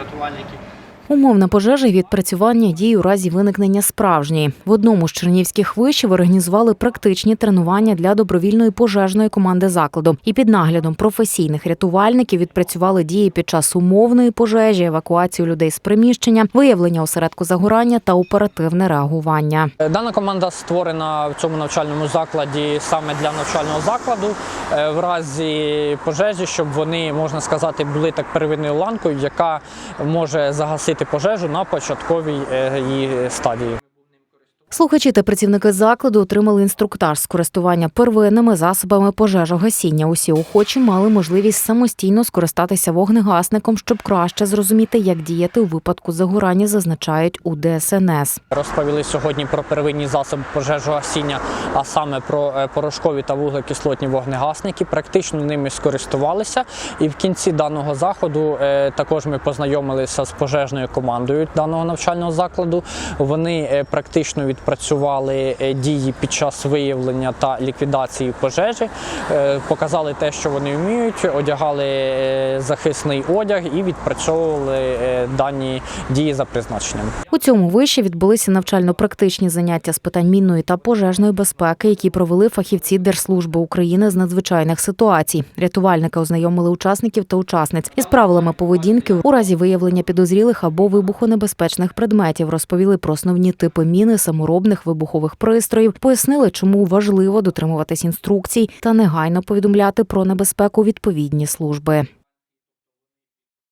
рятувальників. Умовна пожежа і відпрацювання дій у разі виникнення справжньої. В одному з чернівських вишів організували практичні тренування для добровільної пожежної команди закладу. І під наглядом професійних рятувальників відпрацювали дії під час умовної пожежі, евакуацію людей з приміщення, виявлення осередку загорання та оперативне реагування. Дана команда створена в цьому навчальному закладі саме для навчального закладу е, в разі пожежі, щоб вони, можна сказати, були так первинною ланкою, яка може загасити пожежу на початковій е, її стадії. Слухачі та працівники закладу отримали інструктаж з користування первинними засобами пожежогасіння. Усі охочі мали можливість самостійно скористатися вогнегасником, щоб краще зрозуміти, як діяти у випадку загорання, зазначають у ДСНС. Розповіли сьогодні про первинні засоби пожежогасіння, а саме про е, порошкові та вуглекислотні вогнегасники. Практично ними скористувалися. І в кінці даного заходу е, також ми познайомилися з пожежною командою даного навчального закладу. Вони е, практично відпрацювали е, дії під час виявлення та ліквідації пожежі, е, показали те, що вони вміють, одягали е, захисний одяг і відпрацьовували дані дії за призначенням. У цьому виші відбулися навчально-практичні заняття з питань мінної та пожежної безпеки, які провели фахівці Держслужби України з надзвичайних ситуацій. Рятувальники ознайомили учасників та учасниць із правилами поведінки у разі виявлення підозрілих або вибухонебезпечних предметів. Розповіли про основні типи міни, саморобних вибухових пристроїв, пояснили, чому важливо дотримуватись інструкцій та негайно повідомляти про небезпеку відповідні служби.